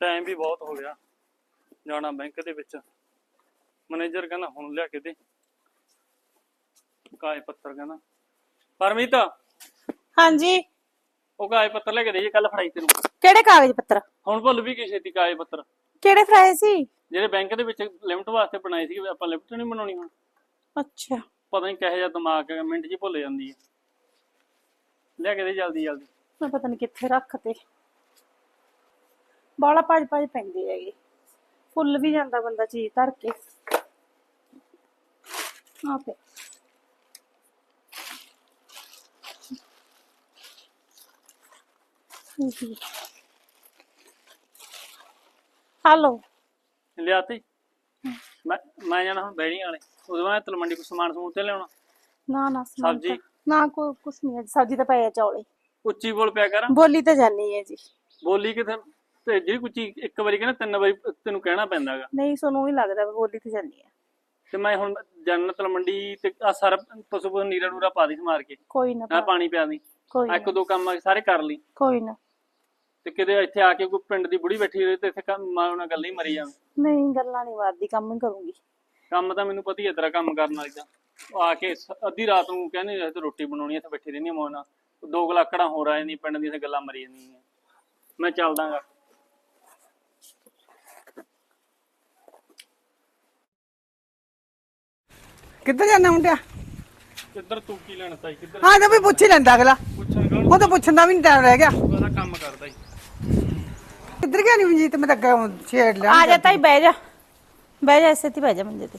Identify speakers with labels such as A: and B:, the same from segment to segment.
A: Time ਵੀ ਬਹੁਤ ਹੋ ਗਿਆ। ਜਾਣਾ ਬੈਂਕ ਦੇ ਵਿੱਚ। ਮੈਨੇਜਰ ਕਹਿੰਦਾ ਹੁਣ ਲਿਆ ਕੇ ਦੇ। ਕਾਗਜ਼ ਪੱਤਰ ਕਹਿੰਦਾ। ਪਰਮੀਤ!
B: ਹਾਂਜੀ।
A: ਉਹ ਕਾਗਜ਼ ਪੱਤਰ ਲੈ ਕੇ ਦੇ ਕੱਲ ਫੜਾਈ ਤੈਨੂੰ।
B: ਕਿਹੜੇ ਕਾਗਜ਼ ਪੱਤਰ?
A: ਹੁਣ ਭੁੱਲ ਵੀ ਗਈ ਛੇਤੀ ਕਾਗਜ਼ ਪੱਤਰ।
B: ਕਿਹੜੇ ਫਰਾਏ ਸੀ?
A: ਜਿਹੜੇ ਬੈਂਕ ਦੇ ਵਿੱਚ ਲਿਮਟ ਵਾਸਤੇ ਬਣਾਏ ਸੀ ਆਪਾਂ ਲਿਮਟ ਨਹੀਂ ਬਣਾਉਣੀ ਹੁਣ।
B: ਅੱਛਾ।
A: ਪਤਾ ਨਹੀਂ ਕਿਹੋ ਜਿਹਾ ਦਿਮਾਗ ਹੈ ਮਿੰਟ 'ਚ ਭੁੱਲ ਜਾਂਦੀ ਹੈ। ਲਿਆ ਕੇ ਦੇ ਜਲਦੀ ਜਲਦੀ
B: ਮੈਂ ਪਤਾ ਨਹੀਂ ਕਿੱਥੇ ਰੱਖਤੇ ਬਾਲਾ ਭੱਜ ਭੱਜ ਪੈਂਦੇ ਹੈਗੇ ਫੁੱਲ ਵੀ ਜਾਂਦਾ ਬੰਦਾ ਚੀਜ਼ ਧਰ ਕੇ। ਆਪੇ ਹਲੋ
A: ਲਿਆਤੀ। ਮੈਂ ਮੈਂ ਜਾਣਾ ਹੁਣ ਬੈਣੀ ਵਾਲੇ। ਉਦੋਂ ਮੈਂ ਤਲਮੰਡੀ ਕੋ ਸਮਾਨ ਸਮੂਨ ਤੇ ਲਿਆਉਣਾ।
B: ਨਾ ਨਾ ਸਮਾਨ
A: ਸਬਜ਼ੀ?
B: ਨਾ ਕੋਈ ਕੁਛ ਨਹੀਂ ਹੈ ਸਬਜ਼ੀ ਤਾਂ ਪਈ ਹੈ ਚੌਲੇ।
A: ਉੱਚੀ ਬੋਲ ਪਿਆ ਕਰ।
B: ਬੋਲੀ ਤਾਂ ਜਾਨੀ ਹੈ ਜੀ।
A: ਬੋਲੀ ਕਿਥੇ? ਤੇ ਜਿਹੜੀ ਉੱਚੀ ਇੱਕ ਵਾਰੀ ਕਹਿੰਦਾ ਤਿੰਨ ਵਾਰੀ ਤੈਨੂੰ ਕਹਿਣਾ ਪੈਂਦਾ ਹੈਗਾ
B: ਨਹੀਂ ਸਾਨੂੰ ਹੀ ਲੱਗਦਾ ਵੀ ਬੋਲੀ ਤੇ ਜਾਨੀ ਹੈ
A: ਤੇ ਮੈਂ ਹੁਣ ਜਾਣਾ ਤਲਮੰਡੀ ਤੇ ਆ ਸਾਰਾ ਪਸ਼ੂ ਪਸ਼ੂ ਨੀਰਾ ਨੂਰਾ ਪਾ ਦੀ ਸਮਾਰ ਕੇ।
B: ਕੋਈ ਨਾ
A: ਨਾ ਪਾਣੀ ਪਿਆ ਦੀ।
B: ਕੋਈ
A: ਇੱਕ ਦੋ ਕੰਮ ਆ ਸਾਰੇ ਕਰ ਲਈ।
B: ਕੋਈ ਨਾ।
A: ਤੇ ਕਿਤੇ ਇੱਥੇ ਆ ਕੇ ਕੋਈ ਪਿੰਡ ਦੀ ਬੁੜੀ ਬੈਠੀ ਰਹੇ ਤੇ ਇੱਥੇ ਕੰਮ ਮਾਂ ਨਾਲ ਗੱਲ ਹੀ ਮਰੀ ਜਾਵੇ
B: ਨਹੀਂ ਗੱਲਾਂ ਨਹੀਂ ਮਾਰਦੀ ਕੰਮ ਹੀ ਕਰੂੰਗੀ।
A: ਕੰਮ ਤਾਂ ਮੈਨੂੰ ਪਤਾ ਹੀ ਹੈ ਤੇਰਾ ਕੰਮ ਕਰਨ ਵਾਲੀ ਦਾ। ਉਹ ਆ ਕੇ ਸ- ਅੱਧੀ ਰਾਤ ਨੂੰ ਕਹਿੰਦੇ ਤੇ ਰੋਟੀ ਬਣਾਉਣੀ ਹੈ ਇੱਥੇ ਬੈਠੀ ਰਹਿੰਦੀ ਮੋਹ ਨਾਲ। ਦੋ ਗਲਾਕੜਾਂ ਹੋ ਰਹਾ ਨਹੀਂ ਪਿੰਡ ਦੀਆਂ ਤੇ ਗੱਲਾਂ ਮਰੀ ਜਾਂਦੀਆਂ। ਮੈਂ ਚੱਲਦਾਗਾ।
C: ਕਿੱਧਰ ਜਾਣਾ ਮੁੰਡਿਆ?
A: ਕਿੱਧਰ ਤੂੰ ਕੀ ਲੈਣਾ ਤਾਈ? ਕਿੱਧਰ
C: ਹਾਂ ਤਾਂ ਵੀ ਪੁੱਛ ਹੀ ਲੈਂਦਾ ਅਗਲਾ।
A: ਪੁੱਛਣ
C: ਉਹ ਤਾਂ ਪੁੱਛਣ ਦਾ ਵੀ ਨਹੀਂ ਟਾਈਮ ਰਹਿ ਗਿਆ।
A: ਉਹਦਾ ਕੰਮ ਕਰਦਾ ਹੀ
C: ਕਿੱਧਰ ਗਿਆ ਨਹੀਂ ਮਨਜੀਤ? ਮੈਂ ਤਾਂ ਅੱਗੇ ਛੇੜ ਲਿਆ।
B: ਆ ਜਾ ਤਾਈ ਬਹਿ ਜਾ। ਬਹਿ ਜਾ ਇਸੇ ਤੇ ਬਹਿ ਜਾ ਮੰਜੇ ਤੇ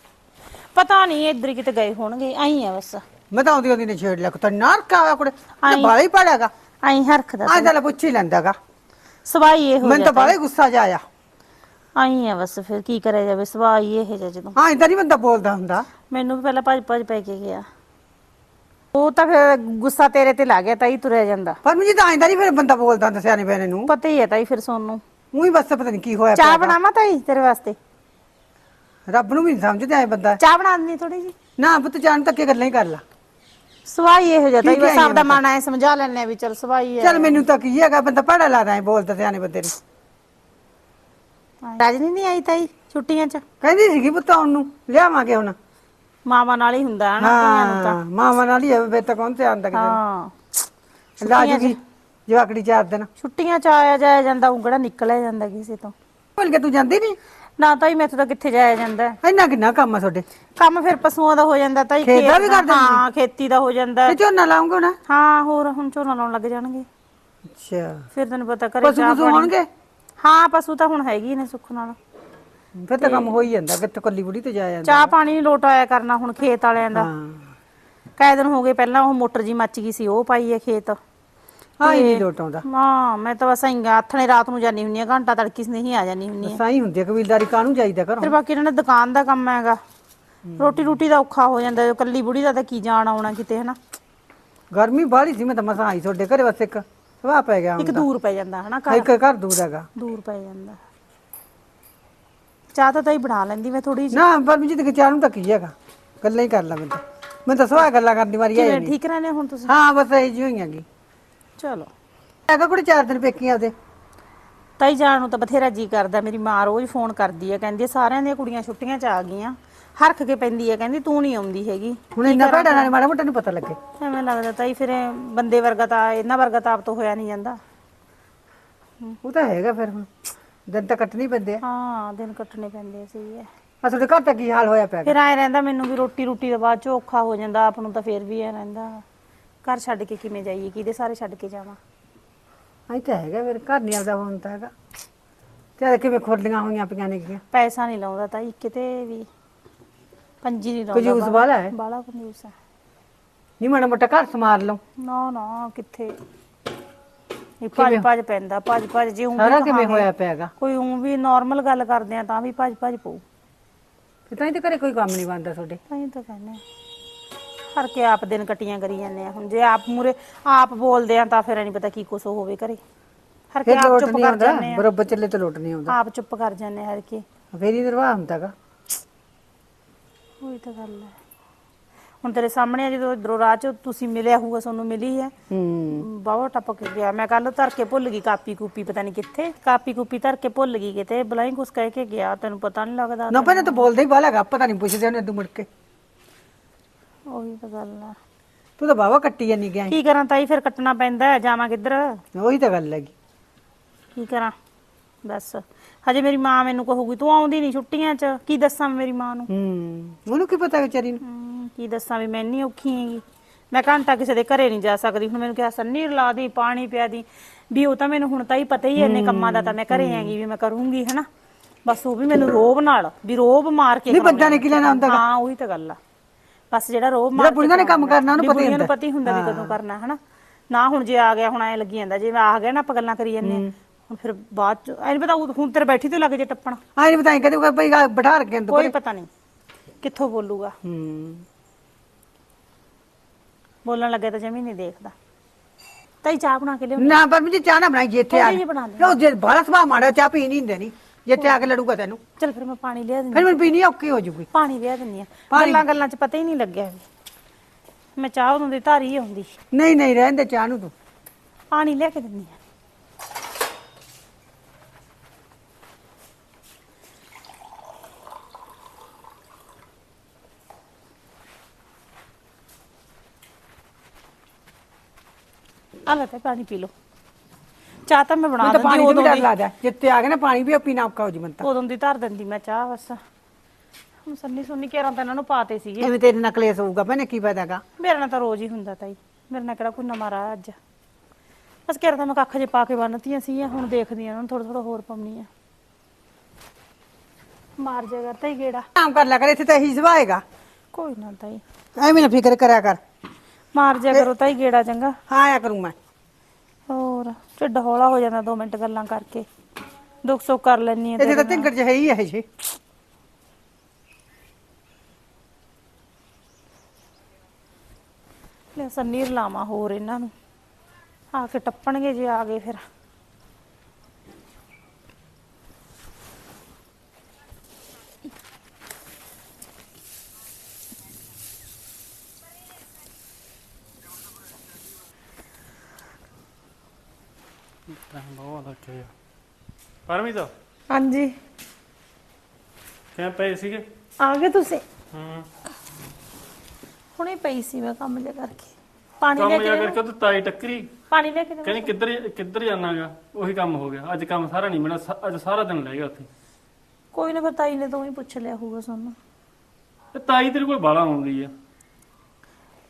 B: ਪਤਾ ਨਹੀਂ ਇੱਧਰ ਹੀ ਕਿਤੇ ਗਏ ਹੋਣਗੇ ਆਈ ਆ ਬਸ।
C: ਮੈਂ ਤਾਂ ਆਉਂਦੀ ਆਉਂਦੀ ਨੇ ਛੇੜ ਲਿਆ। ਕੁੱਤਾ ਨਾਰ ਕਾ ਕੁੜੇ
B: ਆਈ।
C: ਬਾਲਾ ਹੀ ਪੜਿਆਗਾ
B: ਆਈ ਹਰਖਦਾ
C: ਆ ਤਾਂ ਲੈ ਪੁੱਛ ਹੀ ਲੈਂਦਾਗਾ
B: ਸਵਾਈ ਇਹ ਹੋ
C: ਮੈਨੂੰ ਤਾਂ
B: ਜਾਂਦਾ।
C: ਬਾਲਾ ਹੀ ਗੁੱਸਾ ਜਾ ਆਇਆ।
B: ਆਈ ਆ ਬਸ ਫਿਰ ਕੀ ਕਰਿਆ ਜਾਵੇ ਸਵਾਈ ਇਹ ਜਿਹਾ ਜਦੋਂ।
C: ਹਾਂ ਇਦਾਂ ਨਹੀਂ ਬੰਦਾ ਬੋਲਦਾ ਹੁੰਦਾ।
B: ਮੈਨੂੰ ਵੀ ਪਹਿਲਾਂ ਭੱਜ ਭੱਜ ਪੈ ਕੇ ਗਿਆ। ਉਹ ਤਾਂ ਫਿਰ ਗੁੱਸਾ ਤੇਰੇ ਤੇ ਲੱਗ ਗਿਆ ਤਾਈ ਤੁਰਿਆ ਜਾਂਦਾ।
C: ਪਰ ਮਨਜੀਤ ਆਇਂਦਾ ਨਹੀਂ ਫਿਰ ਬੰਦਾ ਬੋਲਦਾ ਹੁੰਦਾ ਸਿਆਣੇ ਬੈਨੇ ਨੂੰ।
B: ਪਤਾ ਹੀ ਹੈ ਤਾਈ ਫਿਰ ਸੋਨੂੰ।
C: ਉਹੀ ਬਸ ਪਤਾ ਨਹੀਂ ਕੀ ਹੋਇਆ
B: ਚਾਹ
C: ਪਿਆ ਗਾ।
B: ਬਣਾਵਾਂ ਤਾਈ ਤੇਰੇ ਵਾਸਤੇ?
C: ਰੱਬ ਨੂੰ ਵੀ ਨਹੀਂ ਸਮਝਦਾ ਬੰਦਾ।
B: ਚਾਹ ਬਣਾ ਦਿੰਦੀ ਥੋੜੀ ਜੀ
C: ਨਾ ਪੁੱਤ ਜਾਣ ਤੱਕ ਗੱਲਾਂ ਹੀ ਕਰ ਲਾ।
B: ਸਵਾਈ ਇਹੋ ਜਿਹਾ ਤਾਈ
C: ਠੀਕ ਹੈ
B: ਬਸ ਆਪਦਾ
C: ਇਹ
B: ਮਨ ਐ ਸਮਝਾ ਲੈਣੇ ਵੀ ਚਲ ਸਵਾਈ ਹੈ
C: ਚੱਲ ਮੈਨੂੰ ਤਾਂ ਕੀ ਹੈਗਾ ਬੰਦਾ ਪੜਾ ਲਾਦਾ ਐ ਬੋਲਦਾ ਸਿਆਣੇ ਬੰਦੇ ਨੂੰ।
B: ਰਾਜਨੀ ਨਹੀਂ ਆਈ ਤਾਈ ਛੁੱਟੀਆਂ 'ਚ?
C: ਕਹਿੰਦੀ ਸੀਗੀ ਪੁੱਤ ਆਉਣ ਨੂੰ ਲਿਆਵਾਂਗੇ ਹੁਣ।
B: ਮਾਵਾਂ ਨਾਲ ਹੀ ਹੁੰਦਾ ਹੈ ਨਾ ਧੀਆਂ ਨੂੰ ਤਾਂ।
C: ਹਾਂ ਮਾਵਾਂ ਨਾਲ ਹੀ ਆਵੇ ਤਾਂ ਕੌਣ ਤੇ ਆਂਦਾ ਕਿਤੇ
B: ਹਾਂ।
C: ਲਾ ਜੂਗੀ ਜਵਾਕੜੀ ਚਾਰ ਦਿਨ।
B: ਛੁੱਟੀਆਂ 'ਚ ਆਇਆ ਜਾਇਆ ਜਾਂਦਾ ਉਂਗੜਾ ਨਿਕਲਿਆ ਜਾਂਦਾ ਕਿਸੇ ਤੋਂ।
C: ਭੁੱਲ ਕੇ ਤੂੰ ਜਾਂਦੀ ਨਹੀਂ?
B: ਨਾ ਤਾਈ ਮੈਥੋਂ ਤਾਂ ਕਿੱਥੇ ਜਾਇਆ ਜਾਂਦਾ? ਹੈ।
C: ਇੰਨਾ ਕਿੰਨਾ ਕੰਮ ਆ ਤੁਹਾਡੇ?
B: ਕੰਮ ਫਿਰ ਪਸ਼ੂਆਂ ਦਾ ਹੋ ਜਾਂਦਾ ਤਾਈ
C: ਖੇਤ ਦਾ ਵੀ ਕਰ ਦਿੰਦੀ?
B: ਹਾਂ ਖੇਤੀ ਦਾ ਹੋ ਜਾਂਦਾ।
C: ਤੇ ਝੋਨਾ ਲਾਉਂਗੇ ਨਾ
B: ਹਾਂ ਹੋਰ ਹੁਣ ਝੋਨਾ ਲਾਉਣ ਲੱਗ ਜਾਣਗੇ।
C: ਅੱਛਾ।
B: ਫਿਰ ਤੈਨੂੰ ਪਤਾ ਕਰੇ
C: ਪਸ਼ੂ ਪਸ਼ੂ ਹੋਣਗੇ?
B: ਹਾਂ ਪਸ਼ੂ ਤਾਂ ਹੁਣ ਹੈਗੀ ਨੇ ਸੁੱਖ ਨਾਲ।
C: ਫਿਰ ਤਾਂ ਕੰਮ ਹੋ ਹੀ ਜਾਂਦਾ ਕਿਤੇ ਕੱਲੀ ਬੁੜੀ ਤੇ ਜਾਇਆ ਜਾਂਦਾ।
B: ਚਾਹ ਪਾਣੀ ਲੋਟ ਆਇਆ ਕਰਨਾ ਹੁਣ ਖੇਤ ਵਾਲਿਆਂ ਦਾ।
C: ਹਾਂ।
B: ਕਈ ਦਿਨ ਹੋ ਗਏ ਪਹਿਲਾਂ ਉਹ ਮੋਟਰ ਜੀ ਮੱਚ ਗਈ ਸੀ ਉਹ ਪਾਈ ਹੈ ਖੇਤ।
C: ਹਾਂ ਹੀ ਨਹੀਂ ਲੋਟ ਆਉਂਦਾ
B: ਹਾਂ ਮੈਂ ਤਾਂ ਬਸ ਆਈਂਗਾ ਆਥਣੇ ਰਾਤ ਨੂੰ ਜਾਨੀ ਹੁੰਨੀ ਆ ਘੰਟਾ ਤੜਕੀ ਨਹੀਂ ਆ ਜਾਨੀ ਹੁੰਨੀ ਆ
C: ਸਾਈ ਹੁੰਦੀ ਆ ਕਬੀਲਦਾਰੀ ਕਾਹਨੂੰ ਜਾਈਦਾ
B: ਫਿਰ
C: ਘਰੋਂ
B: ਬਾਕੀ ਇਹਨਾਂ ਨੇ ਦੁਕਾਨ ਦਾ ਕੰਮ ਹੈਗਾ। ਰੋਟੀ ਰੂਟੀ ਦਾ ਔਖਾ ਹੋ ਜਾਂਦਾ ਜੋ ਕੱਲੀ ਬੁੜੀ ਦਾ ਤਾਂ ਕੀ ਜਾਣ ਆਉਣਾ ਕਿਤੇ ਹਨਾ?
C: ਗਰਮੀ ਬਾਹਲੀ ਸੀ ਮੈਂ ਤਾਂ ਮਸਾਂ ਆਈ ਤੁਹਾਡੇ ਘਰੇ ਬਸ ਇੱਕ। ਸਵਾਹ ਪੈ ਗਿਆ
B: ਇੱਕ ਦੂਰ ਪੈ ਜਾਂਦਾ ਹਨਾ। ਘਰ।
C: ਇੱਕ ਘਰ ਦੂਰ ਹੈਗਾ।
B: ਦੂਰ ਪੈ ਜਾਂਦਾ। ਚਾਹ ਤਾਂ ਤਾਈ ਬਣਾ ਲੈਂਦੀ ਮੈਂ ਥੋੜੀ ਜਿਹੀ।
C: ਨਾ ਪਰ ਜੀ ਤੇ ਚਾਹ ਨੂੰ ਤਾਂ ਕੀ ਹੈਗਾ। ਗੱਲਾਂ ਹੀ ਕਰ ਲਾ ਮੈਂ ਤਾਂ ਮੈਂ ਤਾਂ ਸਵਾਹ ਗੱਲਾਂ ਕਰਦੀ ਵਾਰੀ ਆਈ
B: ਕਿਵੇਂ
C: ਨਹੀਂ।
B: ਠੀਕ ਰਹਿੰਦੇ ਹੁਣ ਤੁਸੀਂ?
C: ਹਾਂ ਬਸ ਇਹ ਜਿਹੀ ਹੋਈਆਂਗੀ
B: ਚਲੋ।
C: ਹੈਗਾ ਕੁੜੇ ਚਾਰ ਦਿਨ ਪੇਕੀਆਂ ਦੇ
B: ਤਾਈ ਜਾਣ ਨੂੰ ਤਾਂ ਬਥੇਰਾ ਜੀ ਕਰਦਾ ਮੇਰੀ ਮਾਂ ਰੋਜ਼ ਫੋਨ ਕਰਦੀ ਹੈ ਕਹਿੰਦੀ ਸਾਰਿਆਂ ਦੀਆਂ ਕੁੜੀਆਂ ਛੁੱਟੀਆਂ 'ਚ ਆ ਗਈਆਂ ਹਰਖ ਕੇ ਪੈਂਦੀ ਹੈ ਕਹਿੰਦੀ ਤੂੰ ਨਹੀਂ ਆਉਂਦੀ ਹੈਗੀ।
C: ਹੁਣ ਇੰਨਾ ਭੈੜਾ ਨਾਲ ਮਾੜਾ ਮੋਟਾ ਨੂੰ ਪਤਾ ਲੱਗੇ।
B: ਐਵੇਂ ਲੱਗਦਾ ਤਾਈ ਫਿਰ ਇਹ ਬੰਦੇ ਵਰਗਾ ਤਾਂ ਇਹਨਾਂ ਵਰਗਾ ਤਾਂ ਆਪ ਤੋਂ ਹੋਇਆ ਨਹੀਂ ਜਾਂਦਾ।
C: ਉਹ ਤਾਂ ਹੈਗਾ ਫਿਰ ਹੁਣ ਦਿਨ ਤਾਂ ਕੱਟਣੀ ਪੈਂਦੇ ਆ।
B: ਹਾਂ ਦਿਨ ਕੱਟਣੇ ਪੈਂਦੇ ਹੈ।
C: ਆ ਤੁਹਾਡੇ ਘਰ ਤਾਂ ਕੀ ਹਾਲ ਹੋਇਆ ਪਿਆ
B: ਫਿਰ ਆਏ ਰਹਿੰਦਾ ਮੈਨੂੰ ਵੀ ਰੋਟੀ ਰੋਟੀ ਦੇ ਬਾਅਦ ਚ ਔਖਾ ਹੋ ਜਾਂਦਾ ਆਪ ਨੂੰ ਤਾਂ ਫਿਰ ਵੀ ਐ ਰਹਿੰਦਾ। ਘਰ ਛੱਡ ਕੇ ਕਿਵੇਂ ਜਾਈਏ ਕਿਹਦੇ ਸਾਰੇ ਛੱਡ ਕੇ ਜਾਵਾਂ?
C: ਐ ਤਾਂ ਹੈਗਾ ਫਿਰ ਘਰ ਨਹੀਂ ਆਉਂਦਾ ਹੁਣ ਤਾਂ ਹੈਗਾ। ਤੇ ਕਿਵੇਂ ਖੁਰਲੀਆਂ ਹੋਈਆਂ ਪਈਆਂ ਨੇ ਗੀਆਂ
B: ਪੈਸਾ ਨਹੀਂ ਲਾਉਂਦਾ ਤਾਈ ਕਿਤੇ ਵੀ। ਪੰਜੀ ਨਹੀਂ ਲਾਉਂਦਾ
C: ਕੰਜੂਸ ਵਾਲਾ ਹੈ?
B: ਬਾਲਾ ਕੰਜੂਸ ਹੈ।
C: ਨਹੀਂ ਮਾੜਾ ਮੋਟਾ ਘਰ ਸਮਾਰ ਲਓ।
B: ਨਾ ਨਾ ਕਿੱਥੇ? ਇਹ ਭੱਜ ਭੱਜ ਪੈਂਦਾ ਭੱਜ ਭੱਜ ਜੇ ਊਂ ਵੀ
C: ਸਾਰਾ ਕਿਵੇਂ
B: ਕਹਾਂਗੇ,
C: ਹੋਇਆ ਪਿਆਗਾ?
B: ਕੋਈ ਉਂ ਵੀ ਨਾਰਮਲ ਗੱਲ ਕਰਦੇ ਆ ਤਾਂ ਵੀ ਭੱਜ ਭੱਜ ਪਊ।
C: ਤੇ ਤਾਂ ਹੀ ਤਾਂ ਘਰੇ ਕੋਈ ਕੰਮ ਨਹੀਂ ਬਣਦਾ ਤੁਹਾਡੇ।
B: ਤਾਂ ਹੀ ਤਾਂ ਕਹਿੰਦੇ ਕੇ ਆਪ ਦਿਨ ਕਟੀਆਂ ਕਰੀ ਜਾਂਦੇ ਆ। ਹੁਣ ਜੇ ਆਪ ਮੂਰੇ ਆਪ ਬੋਲਦੇ ਆ ਤਾਂ ਫਿਰ ਨਹੀਂ ਪਤਾ ਕੀ ਕੁਛ ਹੋਵੇ ਘਰੇ। ਹਰ ਕੇ
C: ਫਿਰ
B: ਆਪ
C: ਲੋਟ
B: ਚੁੱਪ
C: ਨਹੀਂ
B: ਕਰ
C: ਆਉਂਦਾ
B: ਜਾਂਦੇ ਆ।
C: ਬਰੋਬਰ ਚੱਲੇ ਤੇ ਲੋਟ ਨਹੀਂ ਆਉਂਦਾ।
B: ਆਪ ਚੁੱਪ ਕਰ ਜਾਂਦੇ ਹਰ ਕੇ।
C: ਫੇਰ ਹੀ ਨਿਰਵਾਹ ਹੁੰਦਾਗਾ
B: ਉਹੀ ਤਾਂ ਗੱਲ ਹੈ। ਹੁਣ ਤੇਰੇ ਸਾਹਮਣੇ ਆ ਜਦੋਂ ਇਧਰੋਂ ਰਾਹ ਚ ਤੁਸੀਂ ਮਿਲਿਆ ਹੋਊਗਾ ਤੁਹਾਨੂੰ ਮਿਲੀ ਹੈ।
C: ਹੂੰ।
B: ਬਾਵਾ ਟੱਪ ਕੇ ਗਿਆ। ਮੈਂ ਕੱਲ ਧਰ ਕੇ ਭੁੱਲ ਗਈ ਕਾਪੀ ਕੂਪੀ ਪਤਾ ਨਹੀਂ ਕਿੱਥੇ। ਕਾਪੀ ਕੂਪੀ ਧਰ ਕੇ ਭੁੱਲ ਗਈ ਕਿਤੇ ਬਲਾਈ ਕੁਛ ਕਹਿ ਕੇ ਗਿਆ ਤੈਨੂੰ ਪਤਾ ਨਹੀਂ ਲੱਗਦਾ
C: ਨਾ ਪਹਿਲਾਂ ਤਾਂ ਬੋਲਦਾ ਹੀ ਬਾਲਾ ਹੈਗਾ ਪਤਾ ਨਹੀਂ ਪੁੱਛਦੇ ਉਹਨੇ ਤੂੰ ਮੁੜ ਕੇ।
B: ਉਹੀ ਤਾਂ ਗੱਲ ਆ।
C: ਤੂੰ ਤਾਂ ਬਾਵਾ ਕੱਟੀ ਜਾਨੀ ਗਿਆ
B: ਕੀ ਕਰਾਂ ਤਾਈ ਫਿਰ ਕੱਟਣਾ ਪੈਂਦਾ ਹੈ, ਜਾਵਾਂ ਕਿੱਧਰ?
C: ਉਹੀ ਤਾਂ ਗੱਲ ਹੈਗੀ।
B: ਕੀ ਕਰਾਂ? ਦੱਸ ਹਜੇ ਮੇਰੀ ਮਾਂ ਮੈਨੂੰ ਕਹੂਗੀ ਤੂੰ ਆਉਂਦੀ ਨਹੀਂ ਛੁੱਟੀਆਂ 'ਚ। ਕੀ ਦੱਸਾਂ ਮੈਂ ਮੇਰੀ ਮਾਂ ਨੂੰ?
C: ਹੂੰ ਉਹਨੂੰ ਕੀ ਪਤਾ ਵਿਚਾਰੀ ਨੂੰ?
B: ਹਮ, ਕੀ ਦੱਸਾਂ ਵੀ ਮੈਂ ਇੰਨੀ ਔਖੀ ਹੈਗੀ। ਮੈਂ ਘੰਟਾ ਕਿਸੇ ਦੇ ਘਰੇ ਨਹੀਂ ਜਾ ਸਕਦੀ। ਹੁਣ ਮੈਨੂੰ ਕਿਹਾ ਸੰਨੀ ਰਲਾ ਦੀ ਪਾਣੀ ਪਿਆ ਦੀ। ਵੀ ਉਹ ਤਾਂ ਮੈਨੂੰ ਹੁਣ ਤਾਂ ਹੀ ਪਤਾ ਹੀ ਹੈ ਇੰਨੇ ਕੰਮਾਂ ਦਾ ਤਾਂ ਮੈਂ ਘਰੇ ਹੈਗੀ ਵੀ ਮੈਂ ਕਰੂੰਗੀ ਹਨਾ? ਬਸ ਉਹ ਵੀ ਮੈਨੂੰ ਰੋਬ ਨਾਲ ਵੀ ਰੋਬ ਮਾਰ ਕੇ
C: ਨਹੀਂ ਬੰਦਾ ਨੇ ਕੀ ਲੈਣਾ ਹੁੰਦਾ।
B: ਹਾਂ ਉਹੀ ਤਾਂ ਗੱਲ ਆ। ਬਸ ਜਿਹੜਾ ਰੋਬ ਮਾਰ
C: ਜਿਹੜਾ ਬੁੜੀਆਂ ਨੇ ਕੰਮ ਕਰਨਾ ਉਹਨੂੰ ਪਤਾ ਹੀ ਹੁੰਦਾ।
B: ਪਤਾ ਹੀ ਹੁੰਦਾ ਵੀ ਕਦੋਂ ਕਰਨਾ ਹਨਾ? ਨਾ ਹੁਣ ਜੇ ਆ ਗਿਆ ਹੁਣ ਐ ਲੱਗੀ ਜਾਂਦਾ। ਜੇ ਆ ਗਿਆ ਨਾ ਆਪਾਂ ਗੱਲਾਂ ਕਰੀ ਜਾਂਦੇ ਹੁਣ ਫਿਰ ਬਾਅਦ ਚ ਐ ਨਹੀਂ ਪਤਾ ਹੁਣ ਤੇਰੇ ਬੈਠੀ ਤੇ ਲੱਗ ਜੇ ਟੱਪਣ।
C: ਆਈ ਨਹੀਂ ਬਤਾਈ ਕਦੇ ਕੋਈ ਭਈ ਬਿਠਾ ਰੱਖੇ ਅੰਦਰ
B: ਕੋਈ ਪਤਾ ਨਹੀਂ ਕਿੱਥੋਂ ਬੋਲੂਗਾ।
C: ਹੂੰ।
B: ਬੋਲਣ ਲੱਗੇ ਤਾਂ ਜਮੀ ਨਹੀਂ ਦੇਖਦਾ। ਤਾਈ ਚਾਹ ਬਣਾ ਕੇ ਲਿਓ
C: ਨਾ ਪਰ ਮੈਨੂੰ ਚਾਹ ਨਾ ਬਣਾਈ ਜੇ ਇੱਥੇ ਆ। ਲਓ ਜੇ ਬਾਲਾ ਸੁਭਾਅ ਮਾੜਾ ਚਾਹ ਪੀ ਨਹੀਂ ਹੁੰਦੇ ਨਹੀਂ ਜੇ ਇੱਥੇ ਆ ਕੇ ਲੜੂਗਾ ਤੈਨੂੰ।
B: ਚਲ ਫਿਰ ਮੈਂ ਪਾਣੀ ਲਿਆ ਦਿੰਦੀ
C: ਫਿਰ ਮੈਨੂੰ ਪੀਣੀ ਔਖੀ ਹੋ ਜੂਗੀ
B: ਪਾਣੀ ਲਿਆ ਦਿੰਦੀ ਆ
C: ਪਾਣੀ-
B: ਗੱਲਾਂ ਗੱਲਾਂ ਚ ਪਤਾ ਹੀ ਨਹੀਂ ਲੱਗਿਆ ਵੀ। ਮੈਂ ਚਾਹ ਉਦੋਂ ਦੀ ਧਾਰੀ ਆਉਂਦੀ।
C: ਨਹੀਂ ਨਹੀਂ ਰਹਿਣ ਦੇ ਚਾਹ ਨੂੰ ਤੂੰ।
B: ਪਾਣੀ ਲਿਆ ਕੇ ਦਿੰਦੀ ਆ ਆ ਲੈ ਤੇ ਪਾਣੀ ਪੀ ਲਓ। ਚਾਹ ਤਾਂ ਮੈਂ ਬਣਾ
C: ਤਾਂ
B: ਦਿੰਦੀ
C: ਪਾਣੀ ਤੋਂ ਵੀ
B: ਉਦੋਂ
C: ਡਰ
B: ਦੀ।
C: ਲੱਗਦਾ। ਜਿੱਥੇ ਆ ਗਏ ਨਾ ਪਾਣੀ ਵੀ ਪੀਣਾ ਔਖਾ ਹੋ ਜੂ ਮੈਨੂੰ ਤਾਂ।
B: ਉਦੋਂ ਦੀ ਧਰ ਦਿੰਦੀ ਮੈਂ ਚਾਹ ਬਸ। ਹੁਣ ਸੰਨੀ ਸੁੰਨੀ ਕੇਰਾਂ ਤਾਂ ਇਹਨਾਂ ਨੂੰ ਪਾਤੇ ਸੀਗੇ।
C: ਐਵੇਂ ਤੇਰੇ ਨਾਲ ਕਲੇਸ਼ ਹੋਊਗਾ ਭੈਣੇ ਕੀ ਫਾਇਦਾਗਾ
B: ਮੇਰੇ ਨਾਲ ਤਾਂ ਰੋਜ਼ ਹੀ ਹੁੰਦਾ ਤਾਈ। ਮੇਰੇ ਨਾਲ ਕਿਹੜਾ ਕੋਈ ਨਵਾਂ ਰਾਹ ਅੱਜ। ਬਸ ਕਿਹੜਾ ਤਾਂ ਮੈਂ ਕੱਖ ਜੇ ਪਾ ਕੇ ਬੰਨਤੀਆਂ ਸੀ ਹੁਣ ਦੇਖਦੀ ਆ ਉਹਨਾਂ ਨੂੰ ਥੋੜਾ ਥੋੜਾ ਹੋਰ ਪਾਉਣੀ ਆ। ਮਾਰ ਜਾ ਕਰ ਤਾਈ ਗੇੜਾ।
C: ਕੰਮ ਕਰ ਲਿਆ ਕਰ ਇੱਥੇ ਤਾਂ ਇਹੀ ਹੈਗਾ।
B: ਕੋਈ ਨਾ ਤਾਈ।
C: ਐਵੇਂ ਨਾ ਫਿਕਰ ਕਰਿਆ ਕਰ।
B: ਮਾਰ ਜਾ ਕਰੋ ਤਾਈ ਗੇੜਾ ਚੰਗਾ।
C: ਹਾਂ ਆਇਆ ਕਰੂੰ ਮੈਂ।
B: ਹੋਰ। ਢਿੱਡ ਹੌਲਾ ਹੋ ਜਾਂਦਾ 2 ਮਿੰਟ ਗੱਲਾਂ ਕਰਕੇ। ਦੁੱਖ ਸੁੱਖ ਕਰ ਲੈਣੀ ਆ
C: ਇੱਥੇ ਤਾਂ ਢਿੰਗੜ ਚ ਹੈ ਹੀ ਜੀ।
B: ਲੈ ਸੰਨੀ ਰਲਾਵਾਂ ਹੋਰ ਇਹਨਾਂ ਨੂੰ। ਆ ਕੇ ਟੱਪਣਗੇ ਜੇ ਆ ਗਏ ਫਿਰ
A: ਟਾਈਮ ਬਹੁਤ ਲੱਗੇ ਪਰਮੀ ਤਾਂ
B: ਹਾਂਜੀ।
A: ਕਿਵੇਂ ਪਏ ਸੀਗੇ?
B: ਆ ਗਏ ਤੁਸੀਂ?
A: ਹੂੰ।
B: ਹੁਣੇ ਪਈ ਸੀ ਮੈਂ ਕੰਮ ਜਿਹਾ ਕਰਕੇ। ਪਾਣੀ
A: ਕੰਮ
B: ਲੈ
A: ਜਾ
B: ਕੇ
A: ਕਰਕੇ ਉਹ ਤਾਈ ਟੱਕਰੀ।
B: ਪਾਣੀ ਲੈ ਕੇ?
A: ਕਹਿੰਦੀ ਕਿੱਧਰ ਕਿੱਧਰ ਜਾਣਾਗਾ ਉਹੀ ਕੰਮ ਹੋ ਗਿਆ। ਅੱਜ ਕੰਮ ਸਾਰਾ ਨਹੀਂ ਮਿਲਿਆ। ਸ- ਅੱਜ ਸਾਰਾ ਦਿਨ ਰਹਿ ਗਿਆ ਉੱਥੇ।
B: ਕੋਈ ਨਾ ਫਿਰ ਤਾਈ ਨੇ ਤਾਂ ਹੀ ਪੁੱਛ ਲਿਆ ਹੋਊਗਾ ਸਾਨੂੰ।
A: ਤੇ ਤਾਈ ਤੇਰੇ ਕੋਲ ਬਾਲਾ ਆਉਂਦੀ ਆ।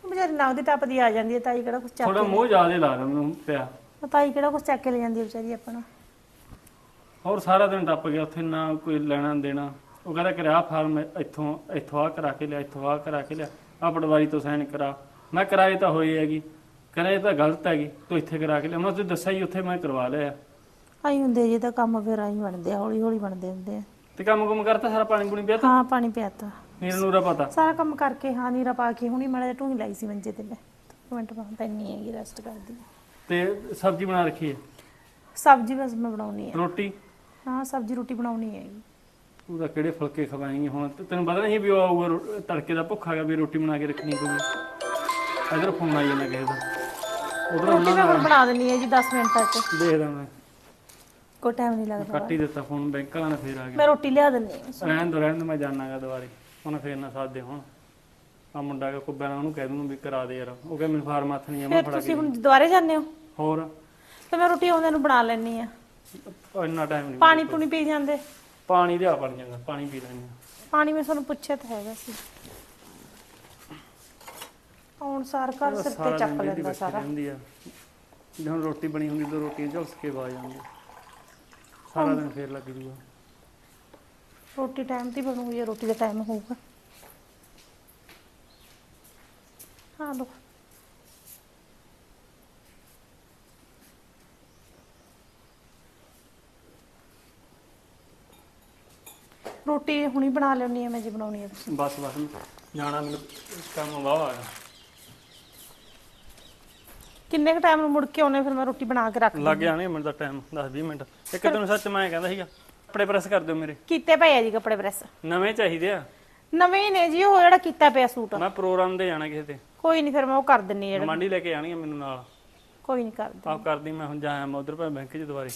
B: ਵਿਚਾਰੀ ਨਾ ਉਹਦੀ ਟੱਪਦੀ ਆ ਜਾਂਦੀ ਹੈ ਤਾਈ ਕਿਹੜਾ ਕੁਛ ਚੱਕ
A: ਥੋੜਾ ਮੋਹ ਜ਼ਿਆਦੇ ਲਾ ਰਿਹਾ ਮੈਨੂੰ ਪਿਆ।
B: ਤਾਈ ਕਿਹੜਾ ਕੁਛ ਚੱਕ ਕੇ ਲੈ ਜਾਂਦੀ ਹੈ ਵਿਚਾਰੀ ਆਪਣਾ।
A: ਹੋਰ ਸਾਰਾ ਦਿਨ ਟੱਪ ਗਿਆ ਉੱਥੇ ਨਾ ਕੋਈ ਲੈਣਾ ਦੇਣਾ। ਉਹ ਕਹਿੰਦਾ ਕਿ ਆਹ ਫਾਰਮ ਇੱਥੋਂ ਇੱਥੋਂ ਆ ਕਰਾ ਕੇ ਲਿਆ ਇੱਥੋਂ ਆ ਕਰਾ ਕੇ ਲਿਆ। ਆ ਪਟਵਾਰੀ ਤੋਂ ਸਾਈਨ ਕਰਾ। ਮੈਂ ਕਰਾਏ ਤਾਂ ਹੋਈ ਹੈਗੀ। ਕਹਿੰਦਾ ਇਹ ਤਾਂ ਗਲਤ ਹੈਗੀ ਤੂੰ ਇੱਥੇ ਕਰਾ ਕੇ ਲਿਆ। ਮੈਂ ਤੈਨੂੰ ਦੱਸਿਆ ਹੀ ਉੱਥੇ ਮੈਂ ਕਰਵਾ ਲਿਆ।
B: ਆਈ ਹੁੰਦੇ ਜੇ ਤਾਂ ਕੰਮ ਫਿਰ ਆਈ ਬਣਦੇ ਹੌਲੀ ਹੌਲੀ ਬਣਦੇ ਹੁੰਦੇ ਆ।
A: ਤੇ ਕੰਮ ਕੁਮ ਕਰਤਾ ਸਾਰਾ ਪਾਣੀ ਪੂਣੀ ਪਿਆ ਤਾਂ?
B: ਹਾਂ ਪਾਣੀ ਪਿਆਤਾ
A: ਨੀਰ ਨੂਰਾ ਪਤਾ?
B: ਸਾਰਾ ਕੰਮ ਕਰਕੇ ਹਾਂ ਨੀਰਾ ਪਾ ਕੇ ਹੁਣੀ ਮਾੜਾ ਢੂਹੀ ਲਾਈ ਸੀ ਮੰਜੇ ਤੇ ਮੈਂ। ਮਿੰਟ ਬਾਅਦ ਪੈਣੀ ਹੈਗੀ ਰੈਸਟ ਕਰਦੀ। ਹਾਂ।
A: ਤੇ ਸਬਜ਼ੀ ਬਣਾ ਰੱਖੀ ਹੈ?
B: ਸਬਜ਼ੀ ਬਸ ਮੈਂ ਬਣਾਉਣੀ ਹੈ
A: ਰੋਟੀ?
B: ਹਾਂ ਸਬਜ਼ੀ ਰੋਟੀ ਬਣਾਉਣੀ ਹੈਗੀ
A: ਤੂੰ ਤਾਂ ਕਿਹੜੇ ਫੁਲਕੇ ਖਵਾਏਂਗੀ ਹੁਣ? ਤੇ ਤੈਨੂੰ ਪਤਾ ਨਹੀਂ ਵੀ ਉਹ ਆਊਗਾ ਰੋ- ਤੜਕੇ ਦਾ ਭੁੱਖਾ ਗਿਆ ਵੀ ਰੋਟੀ ਬਣਾ ਕੇ ਰੱਖਣੀ ਪਊਗੀ ਇਧਰ ਫੋਨ ਆਈ ਜਾਂਦਾ ਕਿਸੇ ਦਾ। ਉਧਰ
B: ਰੋਟੀ ਮੈਂ ਹੁਣ ਬਣਾ ਦੇਣੀ ਹੈ ਜੀ 10 ਮਿੰਟਾਂ ਚ
A: ਦੇਖਦਾ ਮੈਂ।
B: ਕੋਈ ਟਾਈਮ ਨਹੀਂ ਲੱਗਦਾ
A: ਕੱਟ ਹੀ ਦਿੱਤਾ ਫੋਨ ਬੈਂਕ ਵਾਲਾ ਨੇ ਫੇਰ ਆ ਗਿਆ।
B: ਮੈਂ ਰੋਟੀ ਲਿਆ ਹਾਂ।
A: ਰਹਿਣ ਦੋ ਰਹਿਣ ਦੋ ਮੈਂ ਜਾਣਾਗਾ ਦੁਬਾਰੇ। ਉਹਨੇ ਫੇਰ ਨਾ ਸਾਦੇ ਹੁਣ। ਆ ਮੁੰਡਾ ਕਾ ਕੁੱਬਾ ਨਾਲ ਉਹਨੂੰ ਕਹਿ ਦੂੰ ਵੀ ਕਰਾ ਦੇ ਯਾਰ। ਉਹ ਕਹਿੰਦਾ ਮੈਨੂੰ ਫਾਰਮ ਹੱਥ ਨਹੀਂ ਆ ਮੈਂ
B: ਫਿਰ
A: ਫੜਾ
B: ਤੁਸੀਂ
A: ਕੇ
B: ਹੁਣ ਦੁਬਾਰੇ ਜਾਂਦੇ ਹੋ?
A: ਹੋਰ?
B: ਤੇ ਮੈਂ ਰੋਟੀ ਆਉਂਦੇ ਨੂੰ ਬਣਾ ਲੈਣੀ ਆ
A: ਇੰਨਾ ਟਾਈਮ ਨਹੀਂ
B: ਪਾਣੀ ਪੂਣੀ ਪੀ ਜਾਂਦੇ?
A: ਪਾਣੀ ਲਿਆ ਬਣ ਜਾਂਦਾ ਪਾਣੀ ਪੀ ਲੈਂਦੇ ਹਾਂ।
B: ਪਾਣੀ ਮੈਂ ਤੁਹਾਨੂੰ ਪੁੱਛਿਆ ਤਾਂ ਹੈਗਾ ਸੀ। ਹੁਣ ਸਾਰ ਘਰ ਸਿਰ
A: ਸਾਰਾ
B: ਤੇ
A: ਦਿਨ
B: ਚੱਕ
A: ਵਿਹਲੀ
B: ਲੈਂਦਾ
A: ਬੈਠੀ
B: ਸਾਰਾ।
A: ਰਹਿੰਦੀ ਆ। ਜਦੋਂ ਰੋਟੀ ਬਣੀ ਹੁੰਦੀ ਤਾਂ ਰੋਟੀ ਝੁਲਸ ਕੇ ਬਾਜ ਜਾਂਦੀ ਸਾਰਾ ਦਿਨ ਫੇਰ ਲੱਗ ਜੂਗਾ।
B: ਰੋਟੀ ਟਾਈਮ ਤੇ ਹੀ ਬਣੂਗੀ ਜੇ ਰੋਟੀ ਦਾ ਟਾਈਮ ਹੋਊਗਾ। ਹਾਂ ਲੋ ਰੋਟੀ ਹੁਣੀ ਬਣਾ ਲੈਣੀ ਆ ਮੈਂ ਜੇ ਬਣਾਉਣੀ ਤੁਸੀਂ
A: ਬਸ ਬਸ ਜਾਣਾ ਮੈਨੂੰ ਕੰਮ ਵਾਹ ਆ।
B: ਕਿੰਨੇ ਕ ਟਾਈਮ ਨੂੰ ਮੁੜ ਕੇ ਆਉਣੇ ਫਿਰ ਮੈਂ ਰੋਟੀ ਬਣਾ ਕੇ ਰੱਖ
A: ਲੱਗ ਜਾਣੇ ਮੈਨੂੰ ਤਾਂ ਟਾਈਮ 10 20 ਮਿੰਟ। ਇੱਕ ਤੈਨੂੰ ਸੱਚ ਮੈਂ ਕਹਿੰਦਾ ਸੀਗਾ ਕੱਪੜੇ ਪ੍ਰੈਸ ਕਰ ਦਿਓ ਮੇਰੇ।
B: ਕੀਤੇ ਪਏ ਆ ਜੀ ਕੱਪੜੇ ਪ੍ਰੈਸ?
A: ਨਵੇਂ ਚਾਹੀਦੇ ਆ।
B: ਨਵੇਂ ਹੀ ਨੇ ਜੀ ਉਹ ਜਿਹੜਾ ਕੀਤਾ ਪਿਆ ਸੂਟ।
A: ਮੈਂ ਪ੍ਰੋਗਰਾਮ ਦੇ ਜਾਣਾ ਕਿਸੇ ਤੇ।
B: ਕੋਈ ਨਹੀਂ ਫਿਰ ਮੈਂ ਉਹ ਕਰ ਦਿੰਨੀ ਜਿਹੜਾ
A: ਮੰਡੀ ਲੈ ਕੇ ਜਾਣੀ ਆ ਮੈਨੂੰ ਨਾਲ।
B: ਕੋਈ ਨਹੀਂ ਕਰਦਾ
A: ਆਪ ਕਰਦੀ ਮੈਂ ਹੁਣ ਜਾਇਆ ਮੈਂ ਉਧਰ ਭਾਵੇਂ ਬੈਂਕ 'ਚ ਦੁਬਾਰੇ।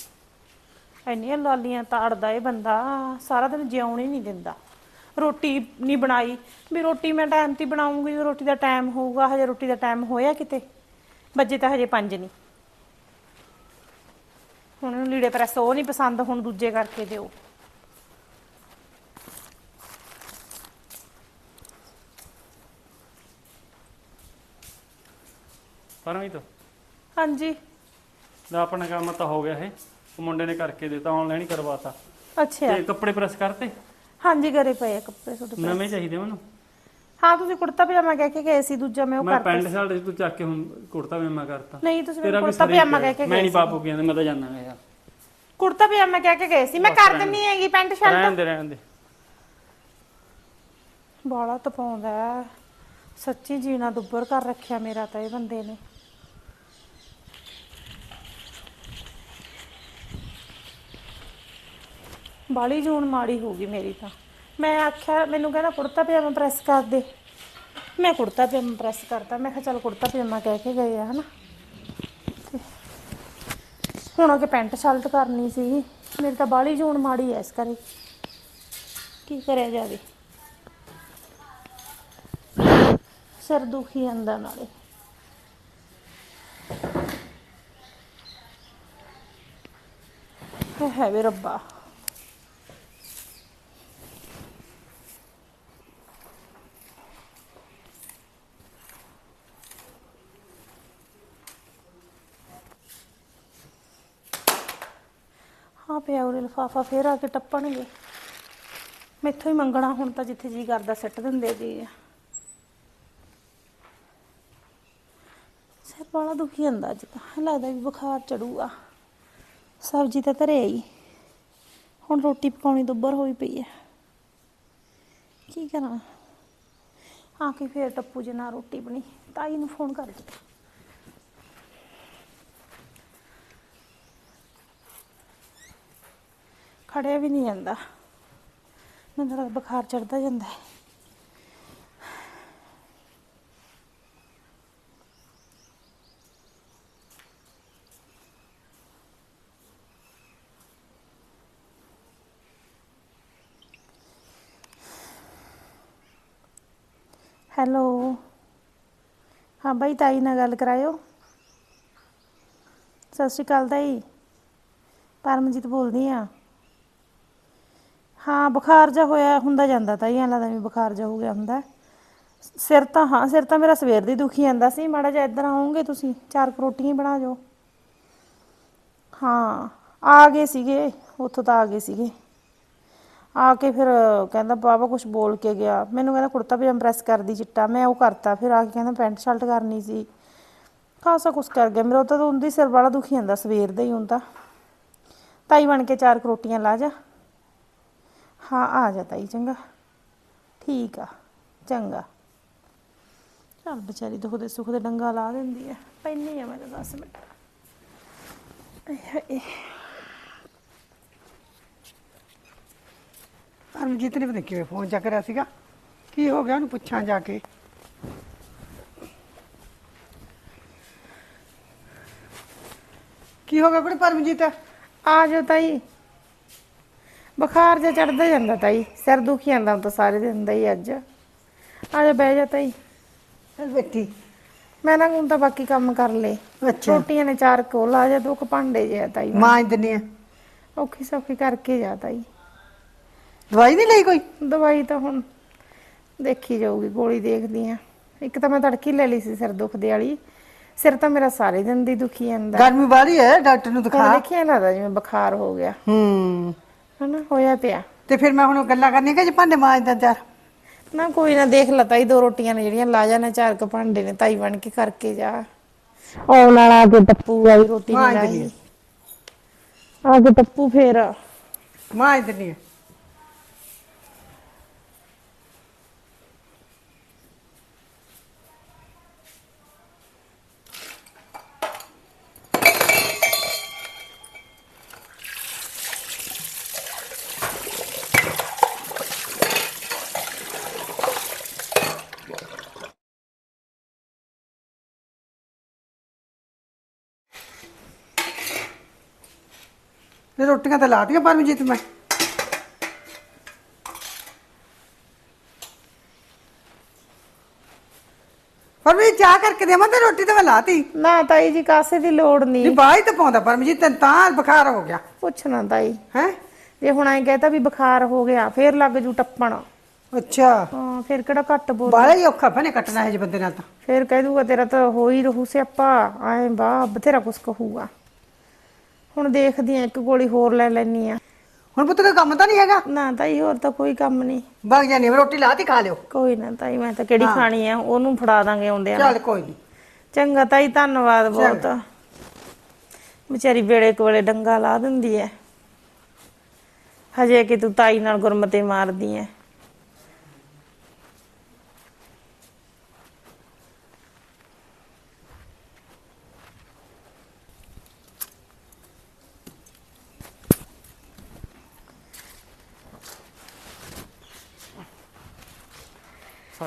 B: ਇੰਨੀਆਂ ਲਾਲੀਆਂ ਤਾੜਦਾ ਇਹ ਬੰਦਾ ਸਾਰਾ ਦਿਨ ਜਿਉਣ ਹੀ ਨਹੀਂ ਦਿੰਦਾ। ਰੋਟੀ ਨਹੀਂ ਬਣਾਈ। ਵੀ ਰੋਟੀ ਮੈਂ ਟਾਈਮ ਤੇ ਬਣਾਉਂਗੀ ਜਦੋਂ ਰੋਟੀ ਦਾ ਟਾਈਮ ਹੋਊਗਾ ਹਜੇ ਰੋਟੀ ਦਾ ਟਾਈਮ ਹੋਇਆ ਕਿਤੇ? ਬੱਜੇ ਤਾਂ ਹਜੇ 5 ਨਹੀਂ ਹੁਣ ਇਹਨੂੰ ਲੀੜੇ ਪ੍ਰੈਸ ਉਹ ਨਹੀਂ ਪਸੰਦ ਹੁਣ ਦੂਜੇ ਕਰਕੇ ਦਿਓ
A: ਪਰਮੀ ਤੋਂ
B: ਹਾਂਜੀ।
A: ਦਾ ਆਪਣਾ ਕੰਮ ਤਾਂ ਹੋ ਗਿਆ ਇਹ। ਉਹ ਮੁੰਡੇ ਨੇ ਕਰਕੇ ਦਿੱਤਾ ਆਨਲਾਈਨ ਹੀ ਕਰਵਾਤਾ।
B: ਅੱਛਾ।
A: ਤੇ ਕੱਪੜੇ ਪ੍ਰੈਸ ਕਰਤੇ?
B: ਹਾਂਜੀ ਘਰੇ ਪਏ ਆ ਕੱਪੜੇ ਤੁਹਾਡੇ
A: ਨਵੇਂ ਚਾਹੀਦੇ ਮੈਨੂੰ?
B: ਹਾਂ ਤੁਸੀਂ ਕੁੜਤਾ ਪਜਾਮਾ ਕਹਿ ਕੇ ਗਏ ਸੀ ਦੂਜਾ ਮੈਂ ਉਹ
A: ਮੈਂ
B: ਕਰਤਾ
A: ਪੈਂਟ ਸ਼ਰਟ ਤੂੰ ਚੱਕ ਕੇ ਹੁਣ ਕੁੜਤਾ ਪਜਾਮਾ ਕਰਤਾ।
B: ਨਹੀਂ ਤੁਸੀਂ ਮੈਨੂੰ ਕੁੜਤਾ
A: ਸਰੀਰ
B: ਪਜਾਮਾ ਕਹਿ ਕੇ
A: ਮੈਂ
B: ਗਏ
A: ਨਹੀਂ
B: ਸੀ।
A: ਬਾਪੂ ਕਹਿੰਦੇ ਮੈਂ ਤਾਂ ਜਾਣਾ ਯਾਰ।
B: ਕੁੜਤਾ ਪਜਾਮਾ ਕਹਿ ਕੇ ਗਏ ਸੀ ਮੈਂ ਕਰ ਦਿੰਨੀ ਹੈਗੀ ਪੈਂਟ ਸ਼ਰਟ।
A: ਰਹਿਣ ਦੇ ਰਹਿਣ ਦੇ।
B: ਬਾਲਾ ਤਪਾਉਂਦਾ ਹੈ। ਸੱਚੀ ਜੀਣਾ ਦੁੱਬਰ ਕਰ ਰੱਖਿਆ ਮੇਰਾ ਤਾਂ ਇਹ ਬੰਦੇ ਨੇ। ਬਾਲੀ ਜੂਨ ਮਾੜੀ ਹੋ ਗਈ ਮੇਰੀ ਤਾਂ। ਮੈਂ ਆਖਿਆ, ਮੈਨੂੰ ਕਹਿੰਦਾ, ਕੁੜਤਾ ਪਜਾਮਾ ਪ੍ਰੈਸ ਕਰ ਦੇ। ਮੈਂ ਕੁੜਤਾ ਪਜਾਮਾ ਪ੍ਰੈਸ ਕਰਤਾ। ਮੈਂ ਕਿਹਾ, ਚੱਲ ਕੁੜਤਾ ਪਜਾਮਾ ਕਹਿ ਕੇ ਗਏ ਆ, ਹਨਾ। ਤੇ ਹੁਣ ਆ ਕੇ ਪੈਂਟ ਸ਼ਰਟ ਕਰਨੀ ਸੀ। ਮੇਰੀ ਤਾਂ ਬਾਲੀ ਜੂਨ ਮਾੜੀ ਐ ਇਸ ਕਰੇ। ਕੀ ਕਰਿਆ ਜਾਵੇ। ਸਿਰ ਦੁਖੀ ਜਾਂਦਾ ਨਾਲੇ। ਹੈ ਹੈ ਵੇ ਰੱਬਾ। ਹਾਂ ਪਿਆ, ਉਰੇ ਲਫਾਫਾ ਫੇਰ ਆ ਕੇ ਟੱਪਣਗੇ। ਮੈਥੋਂ ਹੀ ਮੰਗਣਾ, ਹੁਣ ਤਾਂ ਜਿੱਥੇ ਜੀ ਕਰਦਾ ਸਿੱਟ ਦਿੰਦੇ ਜੀ। ਸਿਰ ਵਾਲਾ ਦੁਖੀ ਜਾਂਦਾ ਅੱਜ ਤਾਂ ਲੱਗਦਾ ਵੀ ਬੁਖਾਰ ਚੜੂਗਾ ਸਬਜ਼ੀ ਤਾਂ ਧਰੇ ਹੀ ਹੁਣ ਰੋਟੀ ਪਕਾਉਣੀ ਦੁੱਬਰ ਹੋਈ ਪਈ ਹੈ। ਕੀ ਕਰਾਂ? ਆ ਕੇ ਫੇਰ ਟੱਪੂ ਜੇ ਨਾ ਰੋਟੀ ਬਣੀ, ਤਾਈ ਨੂੰ ਫੋਨ ਕਰ ਦੇ ਖੜਿਆ ਵੀ ਨਹੀਂ ਜਾਂਦਾ। ਮੈਨੂੰ ਤਾਂ ਬੁਖਾਰ ਚੜਦਾ ਜਾਂਦਾ ਹੈ। ਹੈਲੋ। ਹਾਂ ਬਾਈ, ਤਾਈ ਨਾਲ ਗੱਲ ਕਰਾਇਓ। ਸਤਿ ਸ਼੍ਰੀ ਅਕਾਲ ਤਾਈ। ਪਰਮਜੀਤ ਬੋਲਦੀ ਆ। ਹਾਂ, ਬੁਖਾਰ ਜਾ ਹੋਇਆ ਹੁੰਦਾ ਜਾਂਦਾ ਤਾਈ ਐਂ ਲੱਗਦਾ ਵੀ ਬੁਖਾਰ ਜਾ ਹੋ ਗਿਆ ਹੁੰਦਾ। ਸਿਰ ਤਾਂ ਹਾਂ, ਸਿਰ ਤਾਂ ਮੇਰਾ ਸਵੇਰ ਦੀ ਦੁਖੀ ਜਾਂਦਾ ਸੀ। ਮਾੜਾ ਜਿਹਾ ਇੱਧਰ ਆਉਂਗੇ ਤੁਸੀਂ, ਚਾਰ ਕੁ ਰੋਟੀਆਂ ਹੀ ਬਣਾ ਜਾਓ। ਹਾਂ, ਆ ਗਏ ਸੀਗੇ, ਉੱਥੋਂ ਤਾਂ ਆ ਗਏ ਸੀਗੇ। ਆ ਕੇ ਫਿਰ ਕਹਿੰਦਾ, ਬਾਬਾ ਕੁਝ ਬੋਲ ਕੇ ਗਿਆ। ਮੈਨੂੰ ਕਹਿੰਦਾ, ਕੁੜਤਾ ਪਜਾਮਾ ਪ੍ਰੈਸ ਕਰਦੀ ਚਿੱਟਾ। ਮੈਂ ਉਹ ਕਰਤਾ, ਫਿਰ ਆ ਕੇ ਕਹਿੰਦਾ, ਪੈਂਟ ਸ਼ਰਟ ਕਰਨੀ ਸੀ। ਖਾਸਾ ਕੁਛ ਕਰ ਗਿਆ। ਮੇਰਾ ਉਹ ਤਾਂ ਉਹਦੀ ਸਿਰ ਵਾਲਾ ਦੁਖੀ ਜਾਂਦਾ, ਸਵੇਰ ਦਾ ਹੀ ਹੁੰਦਾ ਤਾਈ ਬਣ ਕੇ ਚਾਰ ਕਰੋਟੀਆਂ ਲਾ ਜਾ। ਹਾਂ ਆ ਜਾ ਤਾਈ ਚੰਗਾ। ਠੀਕ ਆ ਚੰਗਾ। ਚੱਲ ਵਿਚਾਰੀ ਦੁੱਖ ਦੇ ਸੁੱਖ ਦੇ ਡੰਗਾ ਲਾ ਦਿੰਦੀ ਆ। ਪੈਣੀ ਆ ਮੈਂ ਤਾਂ 10 ਮਿੰਟ
C: ਪਰਮਜੀਤ ਨੇ ਪਤਾ ਕਿਵੇਂ ਫੋਨ ਚੱਕ ਰਿਹਾ ਸੀਗਾ। ਕੀ ਹੋ ਗਿਆ ਉਹਨੂੰ ਪੁੱਛਾਂ ਜਾ ਕੇ? ਕੀ ਹੋ ਗਿਆ ਕੁੜੇ ਪਰਮਜੀਤ?
B: ਆ ਜਾ ਤਾਈ। ਬੁਖਾਰ ਜਿਹਾ ਚੜਦਾ ਜਾਂਦਾ ਤਾਈ ਸਿਰ ਦੁਖੀ ਜਾਂਦਾ ਹੁਣ ਤਾਂ ਸਾਰੇ ਦਿਨ ਦਾ ਹੀ ਅੱਜ। ਆ ਜਾ ਬਹਿ ਜਾ ਤਾਈ।
C: ਚੱਲ ਬੈਠੀ।
B: ਮੈਂ ਨਾ ਹੁਣ ਤਾਂ ਬਾਕੀ ਕੰਮ ਕਰ ਲੇ
C: ਅੱਛਾ।
B: ਰੋਟੀਆਂ ਨੇ ਚਾਰ ਕੋਲ ਆ ਜਾ ਦੋ ਕੁ ਭਾਂਡੇ ਜੇ ਆ ਤਾਈ
C: ਮਾਂ ਦਿੰਨੀ ਆ।
B: ਔਖੀ ਸੌਖੀ ਕਰਕੇ ਜਾ ਤਾਈ।
C: ਦਵਾਈ ਨਹੀਂ ਲਈ ਕੋਈ?
B: ਦਵਾਈ ਤਾਂ ਹੁਣ ਦੇਖੀ ਜਾਊਗੀ ਗੋਲੀ ਦੇਖਦੀ ਆ। ਇੱਕ ਤਾਂ ਮੈਂ ਤੜਕੀ ਲੈ ਲਈ ਸੀ ਸਿਰ ਦੁਖਦੇ ਵਾਲੀ। ਸਿਰ ਤਾਂ ਮੇਰਾ ਸਾਰੇ ਦਿਨ ਦੀ ਦੁਖੀ ਜਾਂਦਾ।
C: ਗਰਮੀ ਬਾਹਲੀ ਹੈ ਡਾਕਟਰ ਨੂੰ
B: ਹੁਣ
C: ਦਿਖਾ
B: ਦੇਖਿਆ ਲੱਗਦਾ ਜਿਵੇਂ ਬੁਖਾਰ ਹੋ ਗਿਆ।
C: ਹੂੰ।
B: ਹਨਾ ਹੋਇਆ ਪਿਆ।
C: ਤੇ ਫਿਰ ਮੈਂ ਹੁਣ ਗੱਲਾਂ ਕਰਨੀਆਂ ਕਿ ਜੇ ਭਾਂਡੇ ਮਾਂਜਦਾ ਚਾਰ।
B: ਨਾ ਕੋਈ ਨਾ ਦੇਖ ਲਾ ਤਾਈ ਦੋ ਰੋਟੀਆਂ ਨੇ ਜਿਹੜੀਆਂ ਲਾ ਜਾਣਾ ਚਾਰ ਕ ਭਾਂਡੇ ਨੇ ਤਾਈ ਬਣ ਕੇ ਕਰਕੇ ਜਾ। ਆਉਣ ਵਾਲਾ ਕੇ ਟੱਪੂ ਵਾਲੀ ਰੋਟੀ ਨਹੀਂ
C: ਦਿੰਨੀ
B: ਲਾਈ ਆ। ਕੇ ਟੱਪੂ ਫੇਰ।
C: ਮਾਂ ਦਿੰਨੀ ਆ। ਨੇ ਰੋਟੀਆਂ ਤਾਂ ਲਾਤੀਆਂ ਪਰਮਜੀਤ ਮੈਂ। ਪਰਮਜੀਤ ਚਾਹ ਕਰਕੇ ਦੇਵਾਂ ਤੇ ਰੋਟੀ ਤਾਂ ਮੈਂ ਲਾਤੀ।
B: ਨਾ ਤਾਈ ਜੀ ਕਾਸੇ ਦੀ ਲੋੜ
C: ਨਹੀਂ।
B: ਨਹੀਂ
C: ਬਾਈ ਤਾਂ ਪਾਉਂਦਾ ਪਰਮਜੀਤ ਤੈਨੂੰ ਤਾਂ ਬੁਖਾਰ ਹੋ ਗਿਆ।
B: ਪੁੱਛਣਾ ਤਾਈ।
C: ਹੈ?
B: ਜੇ ਹੁਣ ਐਂ ਕਹਤਾ ਵੀ ਬੁਖਾਰ ਹੋ ਗਿਆ ਫੇਰ ਲੱਗ ਜੂ ਟੱਪਣ।
C: ਅੱਛਾ।
B: ਹਾਂ ਫੇਰ ਕਿਹੜਾ ਘੱਟ ਬੋਲ।
C: ਬਾਲਾ ਹੀ ਔਖਾ ਭਨੇ ਕੱਟਣਾ ਹੈ ਜੇ ਬੰਦੇ ਨਾਲ ਤਾਂ।
B: ਫੇਰ ਕਹਿ ਦੂਗਾ ਤੇਰਾ ਤਾਂ ਹੋ ਹੀ ਰਹੂ ਸਿਆਪਾ ਐਂ ਬਾ ਬਥੇਰਾ ਕੁਛ ਕਹੂਗਾ। ਹੁਣ ਦੇਖਦੀ ਆ ਇੱਕ ਗੋਲੀ ਹੋਰ ਲੈ ਲੈਣੀ ਆ।
C: ਹੁਣ ਪੁੱਤ ਕੋਈ ਕੰਮ ਤਾਂ ਨਹੀਂ ਹੈਗਾ?
B: ਨਾ ਤਾਈ ਹੋਰ ਤਾਂ ਕੋਈ ਕੰਮ ਨਹੀਂ।
C: ਬਗ ਜਾਨੀ ਮੈਂ ਰੋਟੀ ਲਾਤੀ ਖਾ ਲਿਓ।
B: ਕੋਈ ਨਾ ਤਾਈ ਮੈਂ ਤਾਂ ਕਿਹੜੀ ਖਾਣੀ ਆ ਉਹਨੂੰ ਫੜਾ ਦਾਂਗੇ ਆਉਂਦਿਆਂ ਨੂੰ।
C: ਚੱਲ ਕੋਈ ਨਹੀਂ
B: ਚੰਗਾ ਤਾਈ ਧੰਨਵਾਦ ਬਹੁਤ। ਵਿਚਾਰੀ ਵੇਲੇ ਕੋਲੇ ਡੰਗਾ ਲਾ ਦਿੰਦੀ ਐ। ਹਜੇ ਕਿ ਤੂੰ ਤਾਈ ਨਾਲ ਗੁਰਮਤੇ ਮਾਰਦੀ ਐ।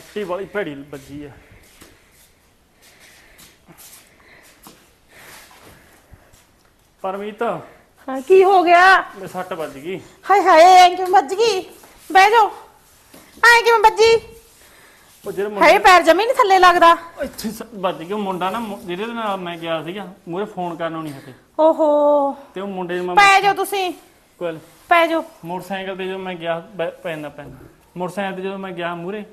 A: ਸੱਟੀ ਵਾਲੀ ਭੈੜੀ ਵੱਜੀ ਹੈ ਪਰਮੀਤ
B: ਹਾਂ ਕੀ ਹੋ ਗਿਆ?
A: ਮੇ ਸੱਟ ਵੱਜ ਗਈ।
B: ਹਾਏ ਹਾਏ ਐਂ ਕਿਵੇਂ ਵੱਜ ਗਈ? ਬਹਿ ਜਾ ਐਂ ਕਿਵੇਂ ਵੱਜੀ?
A: ਉਹ ਜਿਹੜੇ ਮੁੰਡੇ
B: ਹਾਏ ਪੈਰ ਜਮੀ ਨਹੀਂ ਥੱਲੇ ਲੱਗਦਾ।
A: ਇੱਥੇ ਸ- ਵੱਜ ਗਿਆ ਮੁੰਡਾ ਨਾ ਮੁ- ਜਿਹਦੇ ਨਾਲ ਮੈਂ ਗਿਆ ਸੀਗਾ ਮੂਰੇ ਫੋਨ ਕਰਨੋਂ ਨਹੀਂ ਹਟੇ
B: ਓਹੋ।
A: ਤੇ ਉਹ ਮੁੰਡੇ ਨੂੰ ਮੈਂ
B: ਪੈ ਜਾਓ ਤੁਸੀਂ।
A: ਕੋਲ
B: ਪੈ ਜਾਓ।
A: ਮੋਟਰਸਾਈਕਲ ਤੇ ਜਦੋਂ ਮੈਂ ਗਿਆ ਪੈਂਦਾ ਪੈਂਦਾ। ਮੋਟਰਸਾਈਕਲ ਤੇ ਜਦੋਂ ਮੈਂ ਗਿਆ ਮੂਰੇ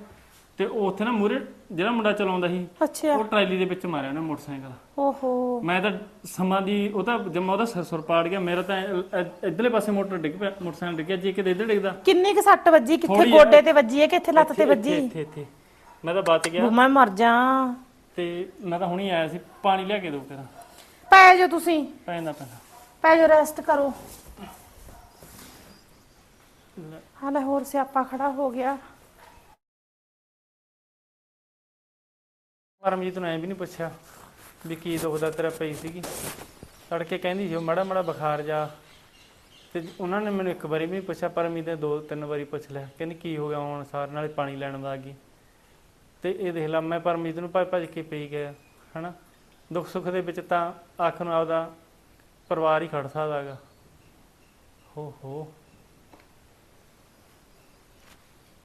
A: ਤੇ ਉਹ ਉੱਥੇ ਨਾ ਮੂਰੇ ਜਿਹੜਾ ਮੁੰਡਾ ਚਲਾਉਂਦਾ ਸੀ
B: ਅੱਛਾ।
A: ਉਹ ਟਰਾਲੀ ਦੇ ਵਿੱਚ ਮਾਰਿਆ ਉਹਨੇ ਮੋਟਰਸਾਈਕਲ।
B: ਓਹੋ।
A: ਮੈਂ ਤਾਂ ਸਮਾਂ ਦੀ ਉਹ ਤਾਂ ਜਮਾ ਉਹਦਾ ਸਿਰ ਸੁਰ ਪਾੜ ਗਿਆ ਮੇਰਾ ਤਾਂ ਇੱਧਰਲੇ ਪਾਸੇ ਮੋਟਰ ਡਿੱਗ ਪਿਆ ਮੋਟਰਸਾਈਕਲ ਡਿੱਗਿਆ ਜੇ ਕਿਤੇ ਇੱਧਰ ਡਿੱਗਦਾ।
B: ਕਿੰਨੀ ਕੁ ਸੱਟ ਵੱਜੀ ਕਿੱਥੇ ਗੋਡੇ ਤੇ ਵੱਜੀ ਹੈ ਕਿੱਥੇ ਲੱਤ ਤੇ ਵੱਜੀ?
A: ਇੱਥੇ ਇੱਥੇ ਮੈਂ ਤਾਂ ਬਚ ਗਿਆ।
B: ਮੈਂ ਮਰ ਜਾ।
A: ਤੇ ਮੈਂ ਤਾਂ ਹੁਣੀ ਆਇਆ ਸੀ ਪਾਣੀ ਲਿਆ ਕੇ ਦੋ ਕਿਰਾ
B: ਪੈ ਜਾਓ ਤੁਸੀਂ।
A: ਪੈਂਦਾ ਪੈਂਦਾ
B: ਪੈ ਜਾਓ ਰੈਸਟ ਕਰੋ। ਹਾਲੇ ਹੋਰ ਸਿਆਪਾ ਖੜਾ ਹੋ ਗਿਆ।
A: ਪਰਮਜੀਤ ਨੂੰ ਐ ਵੀ ਨਹੀਂ ਪੁੱਛਿਆ ਵੀ ਕੀ ਦੁਖਦਾ ਤੇਰਾ ਪਈ ਸੀਗੀ। ਤੜਕੇ ਕਹਿੰਦੀ ਸੀ ਉਹ ਮਾੜਾ ਮਾੜਾ ਬੁਖਾਰ ਜਾ। ਤੇ ਉਹਨਾਂ ਨੇ ਮੈਨੂੰ ਇੱਕ ਵਾਰੀ ਵੀ ਨਹੀਂ ਪੁੱਛਿਆ, ਪਰਮਜੀਤ ਨੇ ਦੋ ਤਿੰਨ ਵਾਰੀ ਪੁੱਛ ਲਿਆ। ਕਹਿੰਦੀ, ਕੀ ਹੋ ਗਿਆ ਹੁਣ ਸਾਰ ਨਾਲੇ ਪਾਣੀ ਲੈਣ ਦਾ ਗਈ ਤੇ ਇਹ ਦੇਖ ਲਾ, ਮੈਂ ਪਰਮਜੀਤ ਨੂੰ ਭੱਜ ਭੱਜ ਕੇ ਪਈ ਗਿਆ, ਹਨਾ। ਦੁੱਖ ਸੁੱਖ ਦੇ ਵਿੱਚ ਤਾਂ ਆਖ ਨੂੰ ਆਪਦਾ ਪਰਿਵਾਰ ਹੀ ਖੜ ਸਕਦਾ ਹੈਗਾ। ਹੋ ਹੋ।